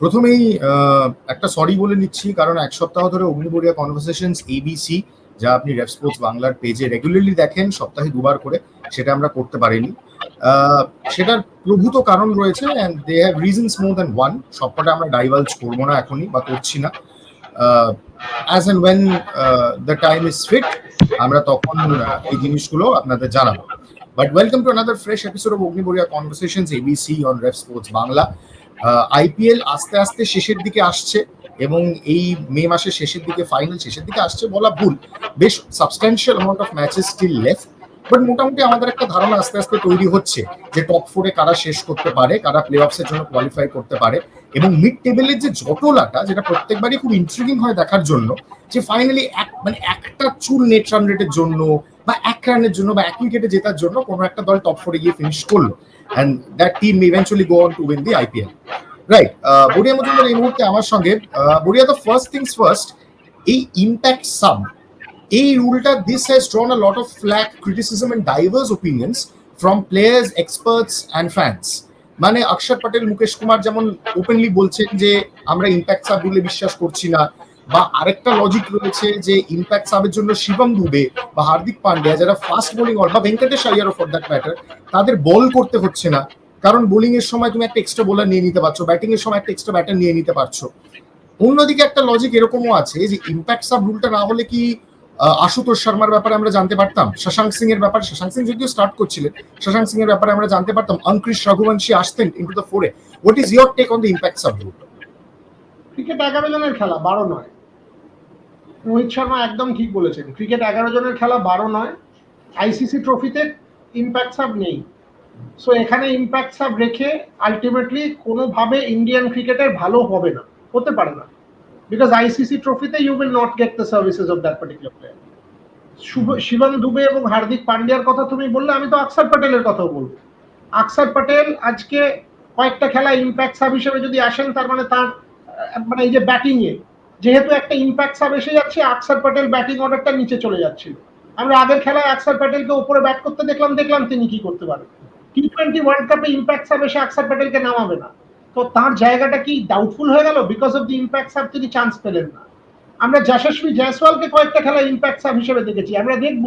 প্রথমেই একটা সরি বলে নিচ্ছি, কারণ এক সপ্তাহ ধরে অগ্নিবরিয়া কনভারসেশন এবিসি যা আপনি রেফ স্পোর্টস বাংলার পেজে রেগুলারলি দেখেন, সপ্তাহে দুবার করে, সেটা আমরা করতে পারিনি। সেটার প্রভূত কারণ রয়েছে and they have reasons more than one সবকটা আমরা ডাইভালজ করব না এখনই, বা করছি না। As and when the time is fit আমরা তখন এই জিনিসগুলো আপনাদের জানাব। But welcome to another fresh episode of অগ্নিবরিয়া conversation ABC on rev sports Bangla. IPL আস্তে আস্তে শেষের দিকে আসছে এবং এই মে মাসের শেষের দিকে ফাইনাল শেষের দিকে আসছে বলা ভুল। বেশ substantial amount of matches still left but মোটামুটি আমাদের একটা ধারণা আস্তে আস্তে তৈরি হচ্ছে যে টপ ফোরে কারা শেষ করতে পারে, কারা প্লে অফসের জন্য কোয়ালিফাই করতে পারে। এবং মিড টেবিলের যে জটলাটা, যেটা প্রত্যেকবারই খুব ইন্ট্রিগিং হয় দেখার জন্য, যে ফাইনালি এক মানে একটা চুল নেট রান রেটের জন্য বা এক রানের জন্য বা এক উইকেটে জেতার জন্য কোনো একটা দল টপ ফোরে গিয়ে ফিনিশ করল। And that team eventually go on to win the IPL right Boria Majumdar এই মুহূর্তে আমার সঙ্গে Boria the first things first এই ইম্প্যাক্ট সাব এই রুলটা this has drawn a lot of flak criticism and diverse opinions from players experts and fans মানে অক্ষর পটেল মুকেশ কুমার যেমন openly বলছেন যে, আমরা ইম্প্যাক্ট সাব রুলে বিশ্বাস করছি না বা আরেকটা লজিক রয়েছে যে ইম্প্যাক্ট সাবের জন্য শিবম দুবে বা হার্দিক পান্ডিয়া যারা ফাস্ট বোলিং অল বা ভেঙ্কটেশ আইয়ারও ফর দ্যাট ম্যাটার তাদের বল করতে হচ্ছে না। কারণ বোলিং এর সময় তুমি একটা এক্সট্রা বোলার নিয়ে নিতে পারছ ব্যাটিং এর সময় একটা এক্সট্রা ব্যাটার নিয়ে নিতে পারছ। অন্যদিকে একটা লজিক এরকমও আছে যে ইম্প্যাক্ট সাব রুলটা না হলে কি আশুতোষ শর্মার ব্যাপারে আমরা জানতে পারতাম? শশাঙ্ক সিং এর ব্যাপারে, শশাঙ্ক সিং যদিও স্টার্ট করছিলেন, শশাঙ্ক সিং এর ব্যাপারে আমরা জানতে পারতাম অঙ্কৃশ রঘুবংশী আসতেন ইন্টু দ্য ফোরে what is your take on the impact sub rule cricket এগারো জনের খেলা, বারো নয়। রোহিত শর্মা একদম ঠিক বলেছেন। ক্রিকেট এগারো জনের খেলা বারো নয়। আইসিসি ট্রফিতে ইম্প্যাক্ট সাব নেই। সো এখানে ইম্প্যাক্ট সাব রেখে আলটিমেটলি কোনোভাবে ইন্ডিয়ান ক্রিকেটের ভালো হবে না। হতে পারে না। বিকজ আইসিসি ট্রফিতে you will not get the services of that particular player Shivam Dube এবং হার্দিক পান্ডিয়ার কথা তুমি বললে, আমি তো আকসার প্যাটেলের কথাও বলব। আকসার প্যাটেল আজকে কয়েকটা খেলা ইম্প্যাক্ট সাব হিসেবে যদি আসেন, তার মানে তার মানে এই যে ব্যাটিং এ যেহেতু একটা ইম্প্যাক্ট সাব এসে যাচ্ছে, আকসার প্যাটেল ব্যাটিং অর্ডারটা নিচে চলে যাচ্ছিল। আমরা আগের খেলায় আকসার প্যাটেলকে উপরে ব্যাট করতে দেখলাম দেখলাম তিনি কি করতে পারেন টি টোয়েন্টি ওয়ার্ল্ড কাপে ইম্প্যাক্ট সাব এসে আকসার প্যাটেলকে নামাবে না। তো তার জায়গাটা কি ডাউটফুল হয়ে গেল? Because of the impact sub তিনি চান্স পেলেন না। আমরা যশস্বী জয়সওয়ালকে কয়েকটা খেলা ইম্প্যাক্ট সাব হিসেবে দেখেছি। আমরা দেখব,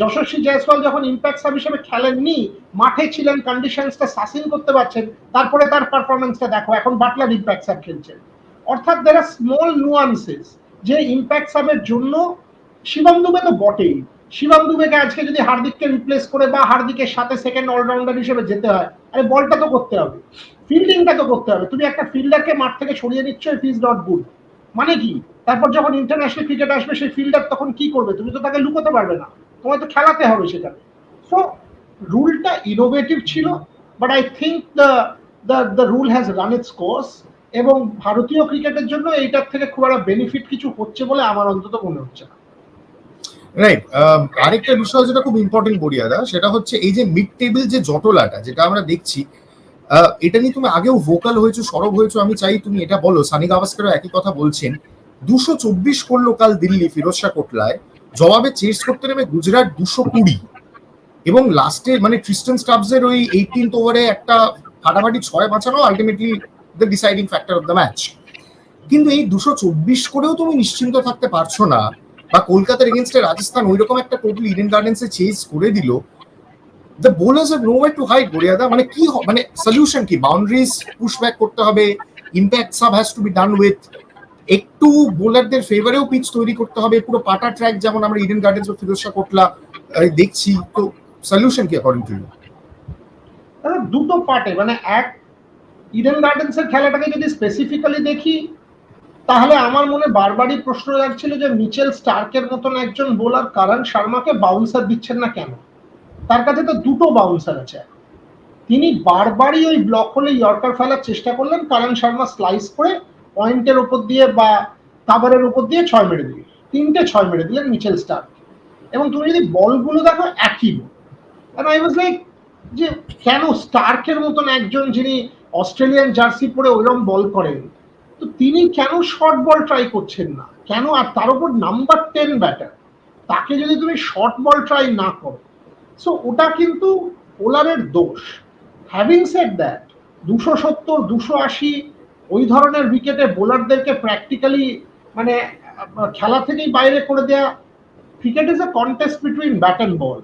যশস্বী জয়সওয়াল যখন ইম্প্যাক্ট সাব হিসেবে খেলেননি, মাঠে ছিলেন কন্ডিশনসটা সাসিন করতে পারছেন, তারপরে তার পারফরমেন্সটা দেখো। এখন বাটলার ইম্প্যাক্ট সাব খেলছেন। অর্থাৎ দের আর স্মল নুয়ান্সেস যে ইম্প্যাক্ট সাবের জন্য শিবম দুবে তো বটেই। শিবম দুবেকে আজকে যদি হার্দিককে রিপ্লেস করে বা হার্দিকের সাথে সেকেন্ড অলরাউন্ডার হিসেবে যেতে হয়, আরে বলটা তো করতে হবে। ফিল্ডিংটা তো করতে হবে। তুমি একটা ফিল্ডারকে মাঠ থেকে সরিয়ে দিচ্ছ ইট ইজ নট গুড মানে কি? তারপর যখন ইন্টারন্যাশনাল ক্রিকেট আসবে, সেই ফিল্ডার তখন কি করবে? তুমি তো তাকে লুকোতে পারবে না। তোমায় তো খেলাতে হবে সেখানে। সো রুলটা ইনোভেটিভ ছিল but I think the the the rule has run its course এবং ভারতীয় ক্রিকেটের জন্য এইটার থেকে খুব একটা বেনিফিট কিছু হচ্ছে বলে আমার অন্তত মনে হচ্ছে না। রাইট আরেকটা বিষয় যেটা খুব ইম্পর্টেন্ট বড়িয়াদা, সেটা হচ্ছে এই যে মিড টেবিল যে জটলাটা, যেটা আমরা দেখছি এটা নিয়ে তুমি আগেও ভোকাল হয়েছো, সরব হয়েছো, আমি চাই তুমি এটা বলো। সানি গাভাস্কারও একই কথা বলছেন, দুশো চব্বিশ করল কাল দিল্লি ফিরোজ শাহ কোটলায়, জবাবে চেস করতে নেমে গুজরাট দুশো কুড়ি। এবং লাস্টে মানে ট্রিস্টন স্টাবসের ওই এইটিন্থ ওভারে একটা ফাটাফাটি ছয় বাঁচানো ultimately the deciding factor of the match কিন্তু এই দুশো চব্বিশ করেও তুমি নিশ্চিন্ত থাকতে পারছ না, বা কলকাতার এগেনস্টে রাজস্থান ওই রকম একটা টোটাল ইডেন গার্ডেন্সে চেজ করে দিল the bowlers have no to hide গড়িয়াদা। মানে কি মানে সলিউশন কি? বাউন্ডারিজ পুশ ব্যাক করতে হবে impact sub has to be done with একটু বোলারদের ফেভারেও পিচ তৈরি করতে হবে, পুরো পাটা ট্র্যাক যেমন আমরা ইডেন গার্ডেন্স বা ফিরোজ কোটলা দেখছি। তো সলিউশন কি অ্যাকর্ডিং টু দুটো পার্টে মানে এক ইডেন গার্ডেন্সের খেলাটাকে যদি স্পেসিফিক্যালি দেখি, তাহলে আমার মনে বারবারই প্রশ্ন রাখছিল যে মিচেল স্টার্কের মতন একজন বোলার কারণ শর্মাকে বাউন্সার দিচ্ছেন না কেন? তার কাছে তো দুটো বাউন্সার আছে। তিনি বারবারই ওই ব্লক হলে ইয়র্কার ফেলার চেষ্টা করলেন, কারণ শর্মা স্লাইস করে পয়েন্টের উপর দিয়ে বা কাভারের উপর দিয়ে ছয় মেরে দিলেন। তিনটে ছয় মেরে দিলেন মিচেল স্টার্ক এবং তুমি যদি বলগুলো দেখো, একই বল আই ওয়াজ লাইক যে কেন স্টার্কের মতন একজন যিনি অস্ট্রেলিয়ান জার্সি পরে ওইরকম বল করেন। তো তিনি কেন শর্ট বল ট্রাই করছেন না? কেন? আর তার উপর নাম্বার টেন ব্যাটার তাকে যদি তুমি শর্ট বল ট্রাই না করো। সো ওটা কিন্তু বোলারের দোষ। হ্যাভিং সেড দ্যাট দুশো সত্তর, দুশো আশি, ওই ধরনের উইকেটে বোলারদেরকে প্র্যাকটিক্যালি মানে খেলা থেকেই বাইরে করে দেয়া cricket is a contest between bat and ball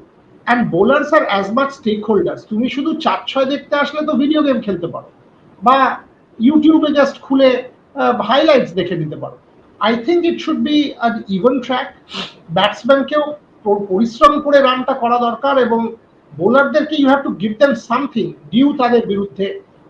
and bowlers R as much stake holders তুমি শুধু চার ছয় দেখতে আসলে তো ভিডিও গেম খেলতে পারো। বা ইউটিউবে জাস্ট খুলে হাইলাইটস দেখে নিতে পারো। I think it should be an even track ব্যাটসম্যানকেও পরিশ্রম করে রানটা করা দরকার এবং বোলারদেরকে you have to give them something due তাদের বিরুদ্ধে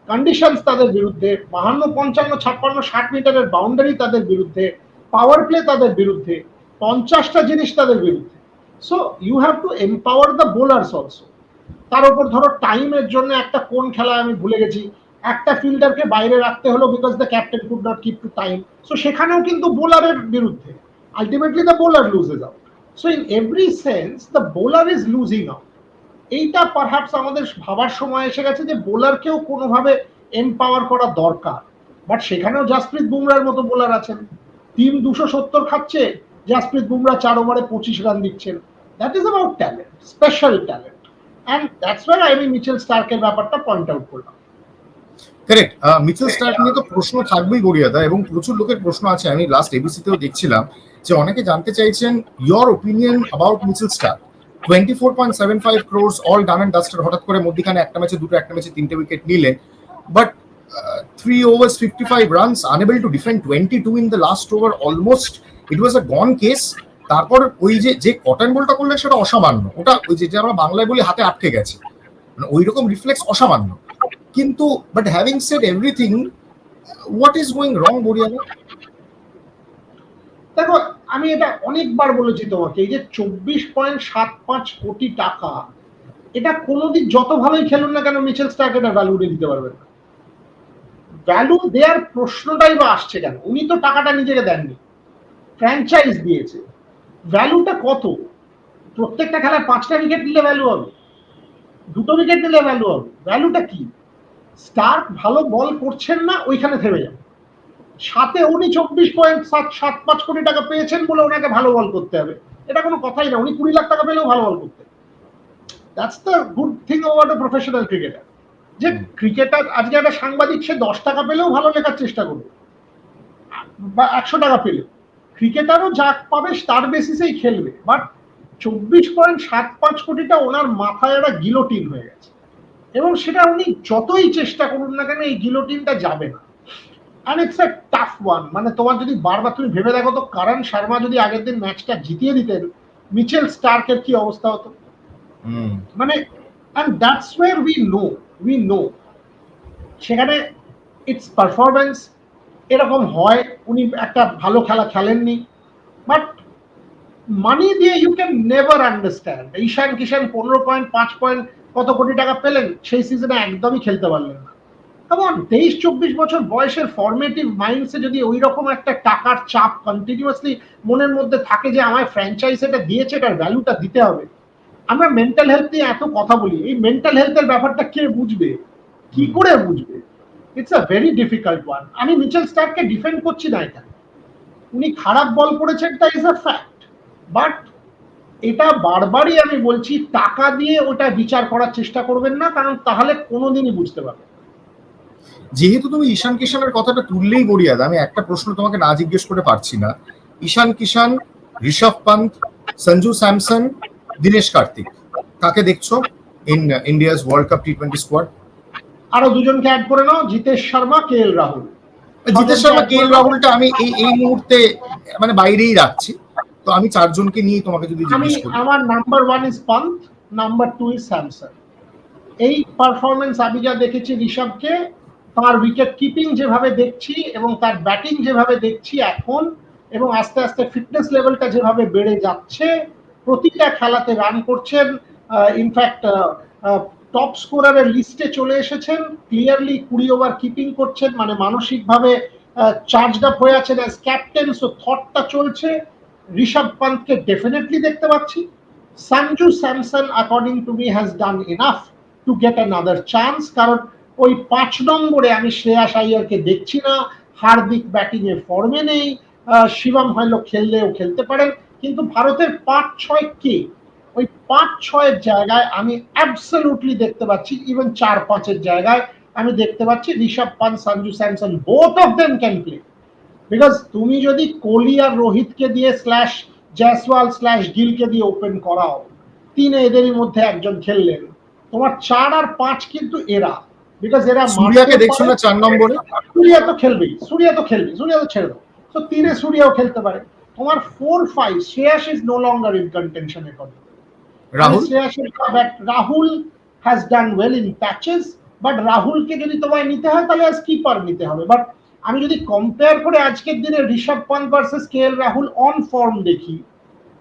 কন্ডিশনস তাদের বিরুদ্ধে, বাহান্ন, পঞ্চান্ন, ছাপ্পান্ন, ষাট মিটারের বাউন্ডারি তাদের বিরুদ্ধে পাওয়ার প্লে তাদের বিরুদ্ধে, পঞ্চাশটা জিনিস তাদের বিরুদ্ধে। So you have to empower the bowlers also তার উপর ধরো টাইমের জন্য একটা কোন খেলা আমি ভুলে গেছি। একটা ফিল্ডারকে বাইরে রাখতে হলো because the captain could not keep to time so সেখানেও কিন্তু বোলারের বিরুদ্ধে। Ultimately the bowler loses out so in every sense the bowler is losing out এইটা পারহ্যাপস আমাদের ভাবার সময় এসে গেছে যে বোলারকেও কোনোভাবে এম্পাওয়ার করা দরকার। বাট সেখানেও জাসপ্রীত বুমরার মতো বোলার আছেন। টিম দুশো সত্তর খাচ্ছে জাসপ্রীত বুমরা চার ওভারে পঁচিশ রান দিচ্ছেন। That is about talent special talent and that's where আমি মিচেল স্টার্কের ব্যাপারটা পয়েন্ট আউট করলাম। কারেক্ট মিচেল স্টার্ক নিয়ে তো প্রশ্ন থাকবেই গড়িয়াদা এবং প্রচুর লোকের প্রশ্ন আছে আমি লাস্ট এবিসিতেও দেখছিলাম যে অনেকে জানতে চাইছেন your opinion about Mitchell Starc twenty four point seven five crores all done and dusted হঠাৎ করে মধ্যখানে একটা ম্যাচে দুটো একটা ম্যাচে তিনটে উইকেট নিলেন। But three overs fifty five runs unable to defend twenty two in the last over almost it was a gone case তারপর ওই যে যে কটন বলটা করলেন সেটা অসামান্য। ওটা ওই যে যে আমরা বাংলায় বলি হাতে আটকে গেছে। মানে ওই রকম রিফ্লেক্স অসামান্য। কিন্তু but having said everything what is going wrong বরিয়ালা দেখো, আমি এটা অনেকবার বলেছি তোমাকে, এই যে চব্বিশ পয়েন্ট সাত পাঁচ কোটি টাকা, এটা কোনোদিন যত ভালোই খেলুন না কেন মিচেল স্টার্ক এটা ভ্যালু দিতে পারবেন না। ভ্যালু দেওয়ার প্রশ্নটাই বা আসছে কেন? উনি তো টাকাটা নিজেকে দেননি। ফ্র্যাঞ্চাইজ দিয়েছে। ভ্যালুটা কত? প্রত্যেকটা খেলায় পাঁচটা উইকেট নিলে ভ্যালু হবে। দুটো উইকেট নিলে ভ্যালু হবে। ভ্যালুটা কি? স্টার্ক ভালো বল করছেন না, ওইখানে থেমে যাবে সাথে উনি চব্বিশ পয়েন্ট সাত সাত পাঁচ কোটি টাকা পেয়েছেন বলে ওনাকে ভালো বল করতে হবে। এটা কোনো কথাই না, উনি কুড়ি লাখ টাকা পেলেও ভালো বল করতে that's the good thing over the professional cricketer যে ক্রিকেটার, আজকে একটা সাংবাদিক, সে দশ টাকা পেলেও ভালো লেখার চেষ্টা করবে। বা একশো টাকা পেলেও। ক্রিকেটারও যা পাবে তার বেসিসেই খেলবে। বাট চব্বিশ পয়েন্ট সাত পাঁচ কোটিটা ওনার মাথায় একটা গিলোটিন হয়ে গেছে। এবং সেটা উনি যতই চেষ্টা করুন না কেন এই গিলোটিনটা যাবে না। And it's a tough one মানে তোমার যদি বারবার তুমি ভেবে দেখো তো কারণ শর্মা যদি আগের দিন ম্যাচটা জিতিয়ে দিতেন মিচেল স্টার্কের কি অবস্থা হতো? মানে and that's where we know we know সেখানে ইটস পারফরমেন্স এরকম হয় উনি একটা ভালো খেলা খেলেননি। বাট মানি দিয়ে you can never understand Ishan Kishan পনেরো পয়েন্ট পাঁচ পয়েন্ট কত কোটি টাকা পেলেন, সেই সিজনে একদমই খেলতে পারলেন না। কেমন তেইশ, চব্বিশ বছর বয়সের ফর্মেটিভ মাইন্ডসে যদি ওই রকম একটা টাকার চাপ কন্টিনিউয়াসলি মনের মধ্যে থাকে যে আমায় ফ্র্যাঞ্চাইজ এটা দিয়েছে, এটার ভ্যালুটা দিতে হবে, আমরা মেন্টাল হেলথ নিয়ে এত কথা বলি, এই মেন্টাল হেলথের ব্যাপারটা কে বুঝবে? কি করে বুঝবে? It's a very difficult one আমি মিচেল স্টার্ককে ডিফেন্ড করছি না এটা উনি খারাপ বল করেছেন, তা ইজ আ ফ্যাক্ট বাট এটা বারবারই আমি বলছি টাকা দিয়ে ওটা বিচার করার চেষ্টা করবেন না কারণ তাহলে কোনোদিনই বুঝতে পারবেন যেহেতু তুমি ঈশান কিষানের কথাটা তুললেই বরিয়াদ আমি একটা প্রশ্ন তোমাকে না জিজ্ঞেস করে পারছি না। ঈশান কিষান ঋষভ পান্ত সঞ্জু স্যামসন দীনেশ কার্তিক কাকে দেখছ in India's world cup T twenty squad আরও দুজনকে অ্যাড করে নাও জিতেশ শর্মা কে এল রাহুল। জিতেশ শর্মা কে এল রাহুলটা আমি এই এই মুহূর্তে মানে বাইরেই রাখছি। তো আমি চারজনকে নিয়ে তোমাকে যদি আমি জিজ্ঞেস করি। আমার number one is Pant number two is Samson এই পারফরমেন্স আমি যা দেখেছি ঋষভকে তার উইকেট কিপিং যেভাবে দেখছি এবং তার ব্যাটিং যেভাবে দেখছি এখন এবং আস্তে আস্তে ফিটনেস লেভেলটা যেভাবে বেড়ে যাচ্ছে প্রতিটা খেলাতে রান করছেন ইনফ্যাক্ট টপ স্কোরারের লিস্টে চলে এসেছেন ক্লিয়ারলি কুড়ি ওভার কিপিং করছেন মানে মানসিকভাবে চার্জড আপ হয়ে আছেন অ্যাজ ক্যাপ্টেন সো থটটা চলছে। ঋষভ পান্তকে ডেফিনেটলি দেখতে পাচ্ছি। Sanju Samson according to me has done enough to get another chance কারণ ওই পাঁচ নম্বরে আমি শ্রেয়াস আইয়ারকে দেখছি না, হার্দিক ব্যাটিংয়ে ফর্মে নেই শিবম হয়তো খেললেও খেলতে পারেন, কিন্তু ভারতের পাঁচ ছয় কে? ওই পাঁচ ছয়ের জায়গায় আমি অ্যাবসলুটলি দেখতে পাচ্ছি ইভেন চার পাঁচের জায়গায় আমি দেখতে পাচ্ছি Rishabh Pant Sanju Samson both of them can play because তুমি যদি কোহলি আর রোহিতকে দিয়ে স্ল্যাশ জয়সওয়াল স্ল্যাশ গিলকে দিয়ে ওপেন করাও তিন এদেরই মধ্যে একজন খেললেন। তোমার চার আর পাঁচ কিন্তু এরা। বিকজ এরা সূর্যাকে দেখছ না চার নম্বরে? সূর্যা তো খেলবেই সূর্যা তো খেলবে সূর্যা তো ছেড়ে দাও। তো তিনে সূর্যাও খেলতে পারে। তোমার four five Shreyas is no longer in contention এখন। Rahul? Rahul has done well in patches but রাহুলকে যদি তোমায় নিতে হয় তাহলে আজ কিপার নিতে হবে। বাট আমি যদি কম্পেয়ার করে আজকের দিনে Rishabh Pant versus K L Rahul on form দেখি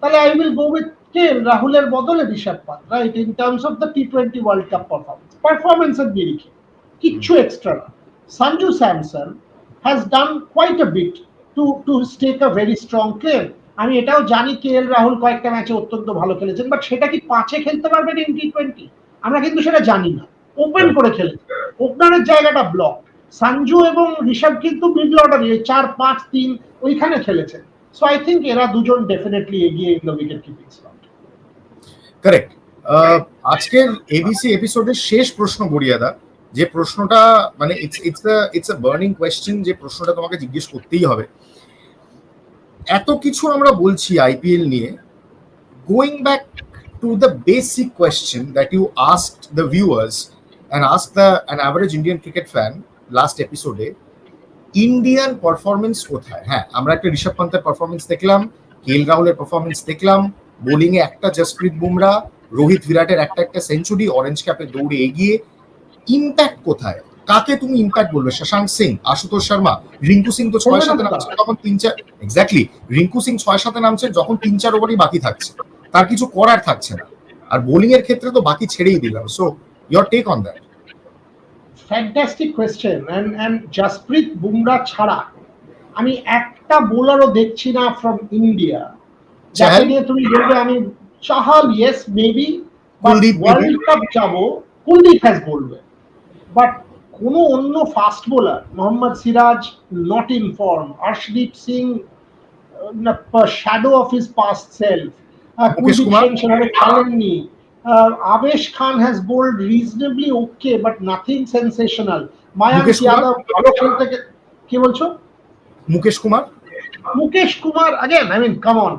তাহলে I will go with K L রাহুলের বদলে Rishabh Pant right in terms of the T twenty World Cup performance পারফরমেন্সের নিরিখে কিচ্ছু এক্সট্রা না। Sanju Samson has done quite a bit to to stake a very strong claim আমি এটাও জানি কে L Rahul কয়েকটা ম্যাচে অত্যন্ত ভালো খেলেছেন বাট সেটা কি পাঁচে খেলতে পারবেন ইন টি টোয়েন্টি আমরা কিন্তু সেটা জানি না। ওপেন করে খেলেছে। ওপেনারের জায়গাটা ব্লক সঞ্জু এবং ঋষভ কিন্তু মিডল অর্ডারে চার, পাঁচ, তিন ওইখানে খেলেছেন। সো আই থিঙ্ক এরা দুজন ডেফিনেটলি এগিয়ে in the wicket keeping slot correct আজকের এবিসি এপিসোডের শেষ প্রশ্ন, গড়িয়াদা। যে প্রশ্নটা মানে it's it's it's a burning question যে প্রশ্নটা তোমাকে জিজ্ঞেস করতেই হবে। এত কিছু আমরা বলছি আইপিএল নিয়ে। Going back to the basic question that you asked the viewers and ask the an average Indian cricket fan last এপিসোডে ইন্ডিয়ান পারফরমেন্স কোথায়? হ্যাঁ আমরা একটা ঋষভ পান্তের পারফরমেন্স দেখলাম কেএল রাহুলের পারফরমেন্স দেখলাম বোলিং এ একটা জসপ্রীত বুমরা রোহিত বিরাটের একটা একটা সেঞ্চুরি অরেঞ্জ ক্যাপে দৌড়ে এগিয়ে ইম্প্যাক্ট কোথায়? কাকে তুমি ইম্প্যাক্ট বলবে? শশাঙ্ক সিং আশুতোষ শর্মা রিঙ্কু সিং তো ছয় সাথে নামছে তখন তিন চার এক্স্যাক্টলি রিঙ্কু সিং ছয় সাথে নামছে যখন তিন চার ওভারই বাকি থাকছে। তার কিছু করার থাকছে না। আর বোলিং এর ক্ষেত্রে তো বাকি ছেড়েই দিলাম। So your take on that fantastic question and and Jasprit Bumrah ছাড়া আমি একটা বোলারও দেখছি না ফ্রম ইন্ডিয়া যাকে নিয়ে তুমি বলবে আমি Chahal yes maybe World Cup যাব কুলদীপ হ্যাজ বলবে বাট কোন অন্য fast bowler Mohammed Siraj not in form Arshdeep Singh shadow of his past self Kuldeep Sen সেভাবে খেলেননি Uh, Avesh Khan has bowled reasonably okay, but nothing sensational. Mayank Yadav কি বলছো Mukesh Kumar Mukesh Kumar again I mean come on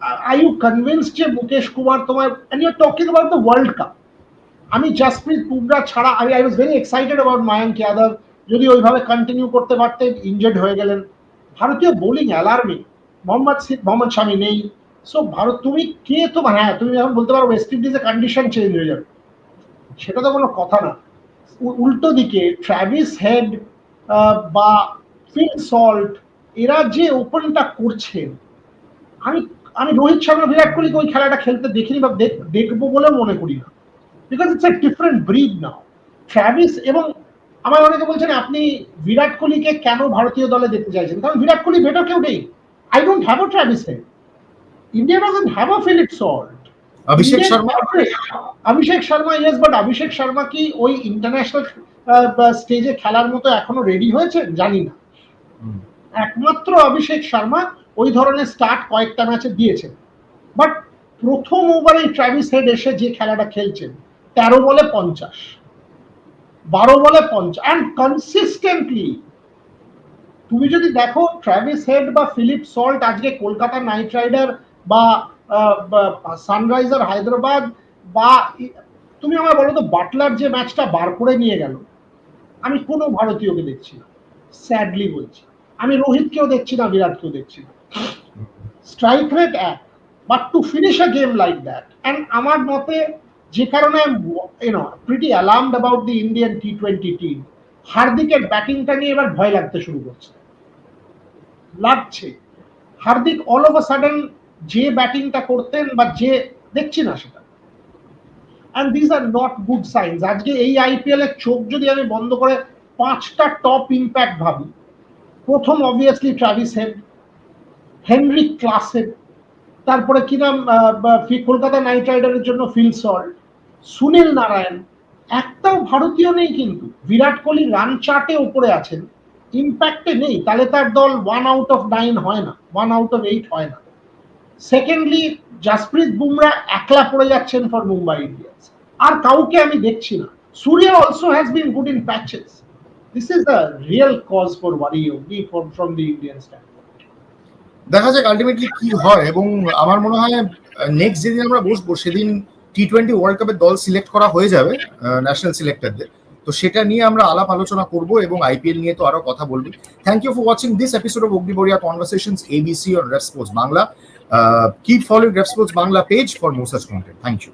Uh, are you convinced যে মুকেশ কুমার তোমার and you're talking about the world cup আমি জাসপ্রীত বুমরা ছাড়া আমি I was very excited about Mayank Yadav যদি ওইভাবে continue করতে পারতেন ইনজেড হয়ে গেলেন ভারতীয় বোলিং অ্যালার্মিং মোহাম্মদ মোহাম্মদ শামি নেই সো ভারত তুমি কে তো হ্যাঁ তুমি এখন বলতে পারো ওয়েস্ট ইন্ডিজের কন্ডিশন চেঞ্জ হয়ে যাবে। সেটা তো কোনো কথা না। উল্টো দিকে ট্র্যাভিস হেড বা ফিল সল্ট এরা যে ওপেনটা করছেন আমি আমি রোহিত শর্মা, বিরাট কোহলিকে ওই খেলাটা খেলতে দেখিনি বা দেখব বলে মনে করি না। Because it's a different breed now Travis এবং আমার অনেকে বলছেন, আপনি বিরাট কোহলিকে কেন ভারতীয় দলে দেখতে চাইছেন? কারণ বিরাট কোহলি বেটার কেউ নেই। I don't have Travis Head doesn't have a Philip Salt Abhishek Indian Sharma average. Abhishek Sharma yes but Abhishek Sharma কি ওই ইন্টারন্যাশনাল স্টেজে খেলার মতো এখনও রেডি হয়েছে? জানি না। একমাত্র অভিষেক শর্মা ওই ধরনের স্টার্ট কয়েকটা ম্যাচে দিয়েছেন বাট প্রথম ওভারে ট্রাভিস হেড এসে যে খেলাটা খেলছেন তেরো বলে পঞ্চাশ। বারো বলে পঞ্চাশ। অ্যান্ড কনসিস্টেন্টলি তুমি যদি দেখো ট্রাভিস হেড বা ফিলিপ সল্ট আজকে কলকাতা নাইট রাইডার বা সানরাইজার হায়দ্রাবাদ বা তুমি আমার বলো তো বাটলার যে ম্যাচটা বার করে নিয়ে গেল, আমি কোনো ভারতীয়কে দেখছি না স্যাডলি বলছি। আমি রোহিতকেও দেখছি না, বিরাটকেও দেখছি না। স্ট্রাইক রেট এক but to finish a game like that and আমার মতে যে কারণে you know pretty alarmed about the Indian T twenty team হার্দিকের ব্যাটিংটা নিয়ে এবার ভয় লাগতে শুরু করছে। লাগছে। হার্দিক অল আ সাডেন যে ব্যাটিংটা করতেন বা যে দেখছি না সেটা। And this are not good signs আজকে এই আইপিএল এর চোখ যদি আমি বন্ধ করে পাঁচটা টপ ইম্প্যাক্ট ভাবি প্রথম অবভিয়াসলি ট্রাভিস হেড হেনরি ক্লাসের তারপরে কি নাম আহ, কলকাতা নাইট রাইডারের জন্য ফিল সল্ট সুনীল নারায়ণ একটাও ভারতীয় নেই কিন্তু। বিরাট কোহলি রান চার্টে উপরে আছেন ইম্প্যাক্টে নেই। তাহলে তার দল ওয়ান আউট অফ নাইন হয় না ওয়ান আউট অফ এইট হয় না। সেকেন্ডলি জাসপ্রীত বুমরা একলা পড়ে যাচ্ছেন ফর মুম্বাই ইন্ডিয়ান্স আর কাউকে আমি দেখছি না। Surya also has been good in patches. This is the real cause for worry only from, from the Indian standpoint. দেখা যাক আলটিমেটলি কি হয় এবং আমার মনে হয় নেক্সট যেদিন আমরা বসবো সেদিন টি টোয়েন্টি ওয়ার্ল্ড কাপের দল সিলেক্ট করা হয়ে যাবে ন্যাশনাল সিলেক্টরদের তো সেটা নিয়ে আমরা আলাপ আলোচনা করব এবং আইপিএল নিয়ে তো আরও কথা বলব। Thank you for watching this episode of অগ্নিবরিয়া conversations ABC on sports Bangla Uh, keep following RefSports Bangla page for more such content. Thank you.